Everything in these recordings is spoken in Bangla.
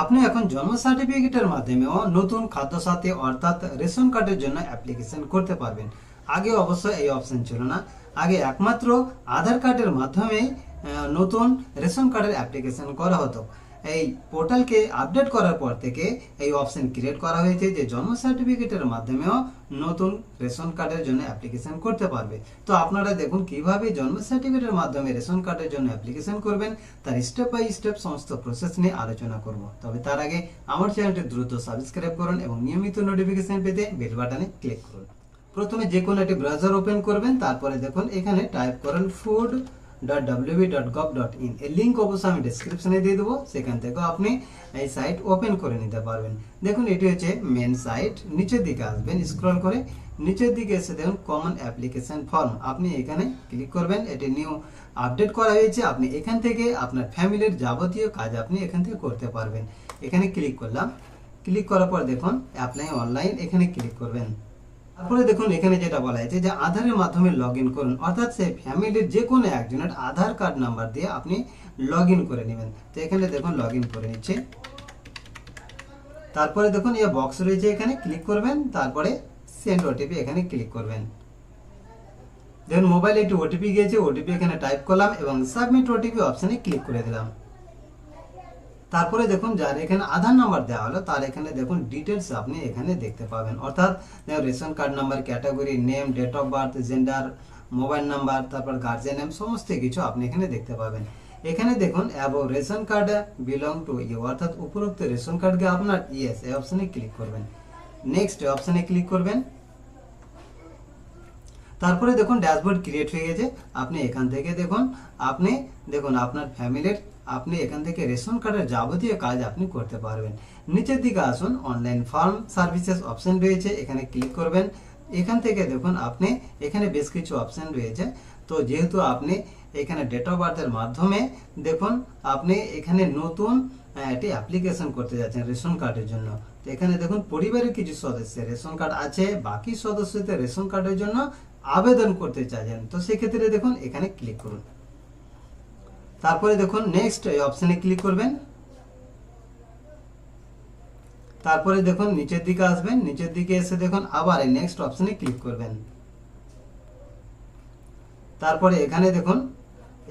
আপনি এখন জন্ম সার্টিফিকেটের মাধ্যমেও নতুন খাদ্য সাথী অর্থাৎ রেশন কার্ডের জন্য অ্যাপ্লিকেশন করতে পারবেন। আগে অবশ্য এই অপশন ছিল না। আগে একমাত্র আধার কার্ডের মাধ্যমে নতুন রেশন কার্ডের অ্যাপ্লিকেশন করা হতো। এই পোর্টালকে আপডেট করার পর থেকে এই অপশন ক্রিয়েট করা হয়েছে যে জন্ম সার্টিফিকেটের মাধ্যমেও নতুন রেশন কার্ডের জন্য অ্যাপ্লিকেশন করতে পারবে। তো আপনারা দেখুন কীভাবে জন্ম সার্টিফিকেটের মাধ্যমে রেশন কার্ডের জন্য অ্যাপ্লিকেশন করবেন, তার স্টেপ বাই স্টেপ সমস্ত প্রসেস নিয়ে আলোচনা করব। তবে তার আগে আমার চ্যানেলটি দ্রুত সাবস্ক্রাইব করুন এবং নিয়মিত নোটিফিকেশন পেতে বেল বাটনে ক্লিক করুন। প্রথমে যে কোনো একটি ব্রাউজার ওপেন করবেন, তারপরে দেখুন এখানে টাইপ করেন food dot W B dot gov dot in link অবশ্যই আমি ডিসক্রিপশনে দিয়ে দেবো, সেখান থেকেও আপনি এই সাইট ওপেন করে নিতে পারবেন। দেখুন, এটি হচ্ছে মেন সাইট নিচের দিকে আসবেন স্ক্রল করে নিচের দিকে এসে দেখুন কমন অ্যাপ্লিকেশন ফর্ম আপনি এখানে ক্লিক করবেন, এটি নিউ আপডেট করা হয়েছে। আপনি এখান থেকে আপনার ফ্যামিলির যাবতীয় কাজ আপনি এখান থেকে করতে পারবেন। এখানে ক্লিক করলাম। ক্লিক করার পর দেখুন অ্যাপ্লাই অনলাইন এখানে ক্লিক করবেন। তারপরে দেখুন, এখানে যেটা বলা হয়েছে যে আধারের মাধ্যমে লগ ইন করুন। অর্থাৎ সেই ফ্যামিলির যে কোনো একজনের আধার কার্ড নাম্বার দিয়ে আপনি লগ ইন করে নেবেন। তো এখানে দেখুন লগ ইন করে নিচ্ছে। তারপরে দেখুন, এই বক্স রয়েছে এখানে ক্লিক করবেন। তারপরে সেন্ড ওটিপি এখানে ক্লিক করবেন। দেখুন মোবাইলে একটি ওটিপি গিয়েছে ওটিপি এখানে টাইপ করলাম এবং সাবমিট ওটিপি অপশানে ক্লিক করে দিলাম। তারপরে দেখুন যার এখানে আধার নাম্বার দেওয়া হলো, তার এখানে দেখুন ডিটেলস আপনি এখানে দেখতে পাবেন। অর্থাৎ ration card number category name date of birth gender mobile number তারপর গার্জেন নেম সমস্ত কিছু আপনি এখানে দেখতে পাবেন। এখানে দেখুন above ration card belong to you অর্থাৎ উপরোক্ত রেশন কার্ডকে আপনার ইয়েস এই অপশানে ক্লিক করবেন। নেক্সট অপশানে ক্লিক করবেন। তারপরে দেখুন ড্যাশবোর্ড ক্রিয়েট হয়ে গেছে। আপনি এখান থেকে দেখুন, আপনি দেখুন আপনার ফ্যামিলির আপনি এখান থেকে রেশন কার্ডের যাবতীয় কাজ আপনি করতে পারবেন। নিচের দিকে আসুন অনলাইন ফার্ম সার্ভিসেস অপশন রয়েছে, এখানে ক্লিক করবেন। এখান থেকে দেখুন, আপনি এখানে বেশ কিছু অপশন রয়েছে। তো যেহেতু আপনি এখানে ডেট অফ বার্থের মাধ্যমে দেখুন, আপনি এখানে নতুন একটি অ্যাপ্লিকেশন করতে যাচ্ছেন রেশন কার্ডের জন্য। তো এখানে দেখুন, পরিবারের কিছু সদস্যের রেশন কার্ড আছে, বাকি সদস্যদের রেশন কার্ডের জন্য আবেদন করতে চাইছেন, তো সেক্ষেত্রে দেখুন, এখানে ক্লিক করুন। তারপরে দেখুন নেক্সট এই অপশানে ক্লিক করবেন। তারপরে দেখুন, নিচের দিকে আসবেন, নিচের দিকে এসে দেখুন, আবার এই নেক্সট অপশানে ক্লিক করবেন। তারপরে এখানে দেখুন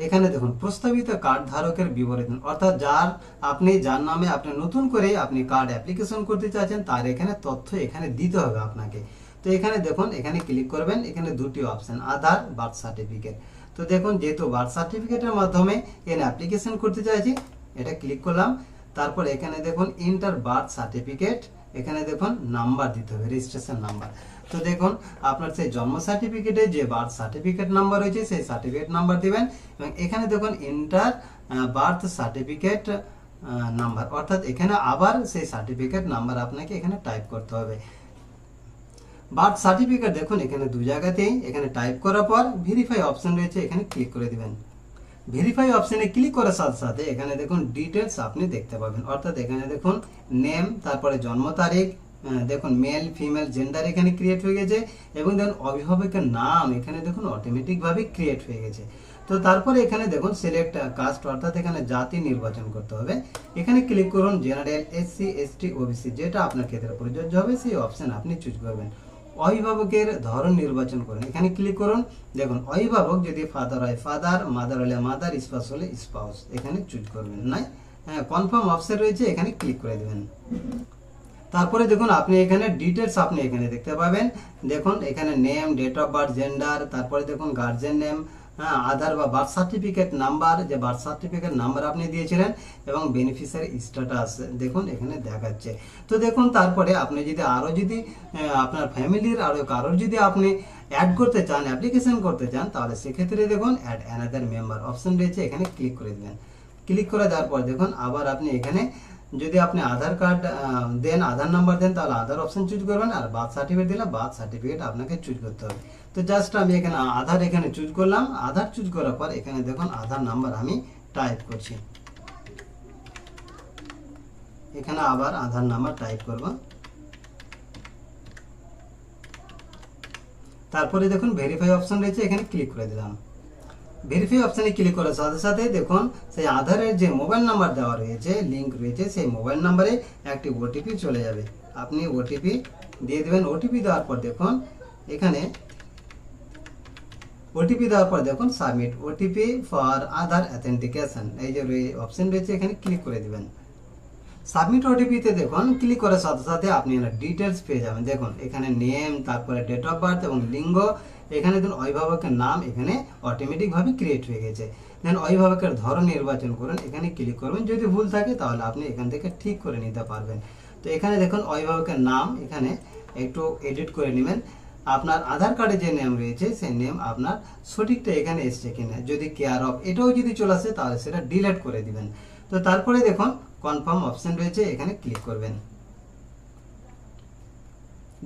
এখানে দেখুন, প্রস্তাবিত কার্ড ধারকের বিবরণ। অর্থাৎ যার, আপনি, যার নামে আপনি নতুন করে আপনি কার্ড অ্যাপ্লিকেশন করতে চাচ্ছেন তার এখানে তথ্য এখানে দিতে হবে আপনাকে। তো এখানে দেখুন, এখানে ক্লিক করবেন, এখানে দুটি অপশন আধার বার্থ সার্টিফিকেট তো দেখুন, যেহেতু বার্থ সার্টিফিকেটের মাধ্যমে এখানে অ্যাপ্লিকেশন করতে চাইছি, এটা ক্লিক করলাম। তারপর এখানে দেখুন ইন্টার বার্থ সার্টিফিকেট এখানে দেখুন নাম্বার দিতে হবে রেজিস্ট্রেশন নাম্বার তো দেখুন, আপনার সেই জন্ম সার্টিফিকেটে যে বার্থ সার্টিফিকেট নাম্বার রয়েছে, সেই সার্টিফিকেট নাম্বার দিবেন এবং এখানে দেখুন ইন্টার বার্থ সার্টিফিকেট নাম্বার অর্থাৎ এখানে আবার সেই সার্টিফিকেট নাম্বার আপনাকে এখানে টাইপ করতে হবে। বার্থ সার্টিফিকেট দেখুন, এখানে দু জায়গাতেই, এখানে টাইপ করার পর ভেরিফাই অপশন রয়েছে, এখানে ক্লিক করে দেবেন। ভেরিফাই অপশানে ক্লিক করার সাথে সাথে এখানে দেখুন ডিটেলস আপনি দেখতে পাবেন। অর্থাৎ এখানে দেখুন নেম তারপরে জন্ম তারিখ দেখুন মেল ফিমেল জেন্ডার এখানে ক্রিয়েট হয়ে গেছে, এবং দেখুন অভিভাবকের নাম এখানে দেখুন অটোমেটিকভাবে ক্রিয়েট হয়ে গেছে। তো তারপরে এখানে দেখুন সিলেক্ট কাস্ট অর্থাৎ এখানে জাতি নির্বাচন করতে হবে। এখানে ক্লিক করুন জেনারেল এসসি এসটি ওবিসি যেটা আপনার ক্ষেত্রে প্রযোজ্য হবে, সেই অপশান আপনি চুজ করবেন। অভিভাবকের ধরন নির্বাচন করুন। এখানে ক্লিক করুন, দেখুন, অভিভাবক যদি ফাদার হয় ফাদার মাদার হলে মাদার স্পাউস হলে স্পাউস এখানে চুজ করবেন। নাই? হ্যাঁ কনফার্ম অপশন রয়েছে, এখানে ক্লিক করে দেবেন। তারপরে দেখুন, আপনি এখানে ডিটেলস আপনি এখানে দেখতে পাবেন। দেখুন, এখানে name date of birth gender তারপরে দেখুন গার্জেন নেম হ্যাঁ আধার বা বার্থ সার্টিফিকেট নাম্বার যে বার্থ সার্টিফিকেট নাম্বার আপনি দিয়েছিলেন এবং বেনিফিশিয়ারি স্ট্যাটাস দেখুন এখানে দেখাচ্ছে। তো দেখুন, তারপরে আপনি যদি আরও যদি আপনার ফ্যামিলির আরও কারোর যদি আপনি অ্যাড করতে চান অ্যাপ্লিকেশন করতে চান, তাহলে সেক্ষেত্রে দেখুন অ্যাড অ্যানাদার মেম্বার অপশন রয়েছে, এখানে ক্লিক করে দেবেন ক্লিক করে দেওয়ার পর দেখুন, আবার আপনি এখানে যদি আপনি আধার কার্ড দেন, আধার নাম্বার দেন, তাহলে আধার অপশন চুজ করবেন আর বার্থ সার্টিফিকেট দিলে বার্থ সার্টিফিকেট আপনাকে চুজ করতে হবে। তো জাস্ট আমি এখানে আধার এখানে চুজ করলাম। আধার চুজ করার পর এখানে দেখুন আধার নাম্বার আমি টাইপ করছি। এখানে আবার আধার নাম্বার টাইপ করব। তারপরে দেখুন ভেরিফাই অপশন রয়েছে, এখানে ক্লিক করে দিলাম। ভেরিফাই অপশানে ক্লিক করার সাথে সাথে দেখুন, সেই আধারের যে মোবাইল নাম্বার দেওয়া রয়েছে লিঙ্ক রয়েছে, সেই মোবাইল নাম্বারে একটি ওটিপি চলে যাবে। আপনি ওটিপি দিয়ে দেবেন। ওটিপি দেওয়ার পর দেখুন, এখানে ওটিপি দেওয়ার পর দেখুন submit OTP for Aadhaar authentication এই যে অপশন রয়েছে, এখানে ক্লিক করে দিবেন। সাবমিট ওটিপিতে দেখুন ক্লিক করার সাথে সাথে আপনি ডিটেলস পেয়ে যাবেন। দেখুন, এখানে নেম তারপরে ডেট অফ বার্থ এবং লিঙ্গ এখানে দেখুন অভিভাবকের নাম এখানে অটোমেটিকভাবে ক্রিয়েট হয়ে গেছে। দেন অভিভাবকের ধরন নির্বাচন করুন, এখানে ক্লিক করবেন। যদি ভুল থাকে তাহলে আপনি এখান থেকে ঠিক করে নিতে পারবেন। তো এখানে দেখুন অভিভাবকের নাম এখানে একটু এডিট করে নেবেন। আপনার আধার কার্ডে যে নেম রয়েছে, সেই নেম আপনার সঠিকটা এখানে এসছে কিনা। যদি কেয়ার অফ এটাও যদি চলে আসে, তাহলে সেটা ডিলিট করে দিবেন। তো তারপরে দেখুন কনফার্ম অপশন রয়েছে, এখানে ক্লিক করবেন।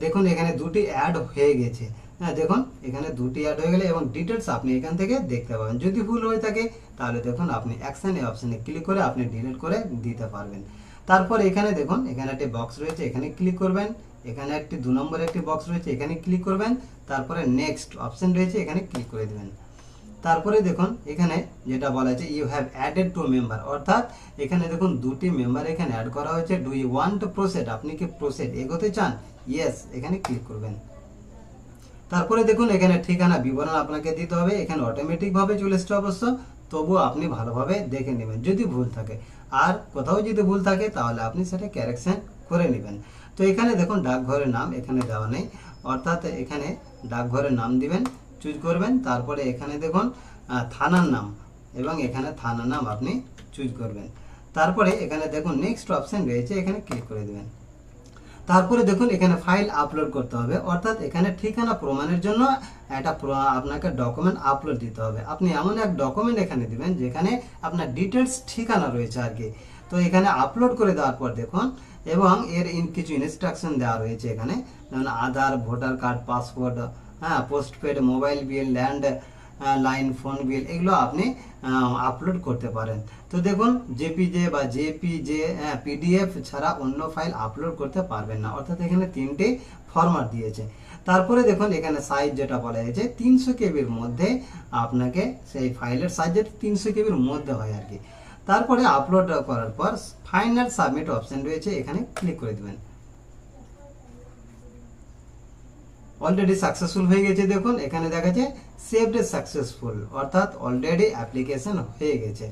দেখুন এখানে দুটি অ্যাড হয়ে গেছে। হ্যাঁ দেখুন, এখানে দুটি অ্যাড হয়ে গেলে এবং ডিটেলস আপনি এখান থেকে দেখতে পাবেন। যদি ভুল হয়ে থাকে, তাহলে দেখুন, আপনি অ্যাকশন এই অপশানে ক্লিক করে আপনি ডিলিট করে দিতে পারবেন। তারপর এখানে দেখুন, এখানে একটি বক্স রয়েছে, এখানে ক্লিক করবেন। এখানে একটি, দু নম্বরে একটি বক্স রয়েছে, এখানে ক্লিক করবেন। তারপরে নেক্সট অপশন রয়েছে, এখানে ক্লিক করে দেবেন। তারপরে দেখুন, এখানে যেটা বলা হয়েছে you have added two member অর্থাৎ, এখানে দেখুন, দুটি মেম্বার এখানে অ্যাড করা হয়েছে। Do you want to proceed আপনি কি প্রসেড এগোতে চান? ইয়েস এখানে ক্লিক করবেন। তারপরে দেখুন, এখানে ঠিকানা বিবরণ আপনাকে দিতে হবে। এখানে অটোমেটিক ভাবে চলে এসছে অবশ্য, তবুও আপনি ভালোভাবে দেখে নেবেন, যদি ভুল থাকে। আর কোথাও যদি ভুল থাকে, তাহলে আপনি সেটা ক্যারেকশন করে নেবেন। তো এখানে দেখুন, ডাকঘরের নাম এখানে দেওয়া নেই। অর্থাৎ এখানে ডাকঘরের নাম দিবেন চুজ করবেন। তারপরে এখানে দেখুন থানার নাম এবং এখানে থানার নাম আপনি চুজ করবেন। তারপরে এখানে দেখুন নেক্সট অপশান রয়েছে, এখানে ক্লিক করে দেবেন। তারপরে দেখুন, এখানে ফাইল আপলোড করতে হবে। অর্থাৎ এখানে ঠিকানা প্রমাণের জন্য একটা আপনাকে ডকুমেন্ট আপলোড দিতে হবে। আপনি এমন এক ডকুমেন্ট এখানে দিবেন, যেখানে আপনার ডিটেলস ঠিকানা রয়েছে আর কি। তো এখানে আপলোড করে দেওয়ার পর দেখুন, এবং এর কিছু ইনস্ট্রাকশন দেওয়া রয়েছে এখানে। যেমন আধার ভোটার কার্ড পাসপোর্ট হ্যাঁ postpaid mobile bill landline phone bill এগুলো আপনি আপলোড করতে পারেন। তো দেখুন জেপিজে বা জেপিজে পিডিএফ ছাড়া অন্য ফাইল আপলোড করতে পারবেন না। অর্থাৎ এখানে তিনটে ফরম্যাট দিয়েছে। তারপরে দেখুন, এখানে সাইজ যেটা বলা হয়েছে, তিনশো কেবির মধ্যে আপনাকে সেই ফাইলের সাইজ তিনশো কেবির মধ্যে হয় আর কি। তারপরে আপলোড করার পর ফাইনাল সাবমিট অপশন রয়েছে, এখানে ক্লিক করে দেবেন। অলরেডি সাকসেসফুল হয়ে গেছে, দেখুন, এখানে দেখাচ্ছে সেভড সাকসেসফুল অর্থাৎ অলরেডি অ্যাপ্লিকেশন হয়ে গেছে।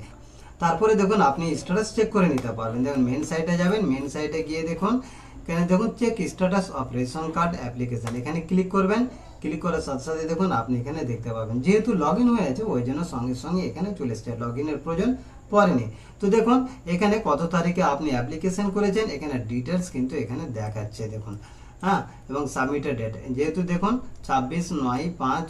তারপরে দেখুন, আপনি স্ট্যাটাস চেক করে নিতে পারবেন। দেখুন মেন সাইটে যাবেন মেন সাইটে গিয়ে দেখুন, এখানে দেখুন check status of ration card application এখানে ক্লিক করবেন। ক্লিক করার সাথে সাথে দেখুন, আপনি এখানে দেখতে পাবেন। যেহেতু লগ ইন হয়ে আছে, ওই জন্য সঙ্গে সঙ্গে এখানে চলে এসছে। লগ ইনের প্রয়োজন পড়েনি। তো দেখুন, এখানে কত তারিখে আপনি অ্যাপ্লিকেশন করেছেন, এখানে ডিটেলস কিন্তু এখানে দেখাচ্ছে, দেখুন। হ্যাঁ এবং সাবমিটেড ডেট যেহেতু দেখুন, ছাব্বিশ নয় পাঁচ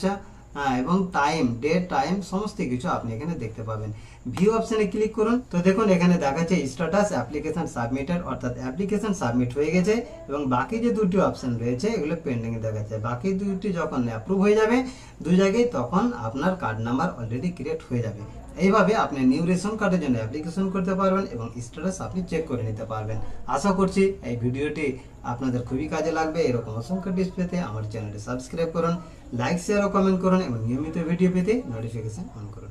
হ্যাঁ এবং টাইম ডেট টাইম সমস্ত কিছু আপনি এখানে দেখতে পাবেন। ভিউ অপশানে ক্লিক করুন। তো দেখুন, এখানে দেখাচ্ছে স্ট্যাটাস অ্যাপ্লিকেশন সাবমিটেড অর্থাৎ অ্যাপ্লিকেশন সাবমিট হয়ে গেছে এবং বাকি যে দুটি অপশান রয়েছে, এগুলো পেন্ডিং দেখাচ্ছে। বাকি দুটি যখন অ্যাপ্রুভ হয়ে যাবে, দু জায়গায় তখন আপনার কার্ড নাম্বার অলরেডি ক্রিয়েট হয়ে যাবে। এইভাবে আপনি নিউ রেশন কার্ডের জন্য অ্যাপ্লিকেশন করতে পারবেন এবং স্ট্যাটাস আপনি চেক করে নিতে পারবেন। আশা করছি এই ভিডিওটি আপনাদের খুবই কাজে লাগবে। এরকম অসংখ্য টিপস পেতে আমার চ্যানেলটি সাবস্ক্রাইব করুন লাইক শেয়ার ও কমেন্ট করুন এবং নিয়মিত ভিডিও পেতে নোটিফিকেশন অন করুন।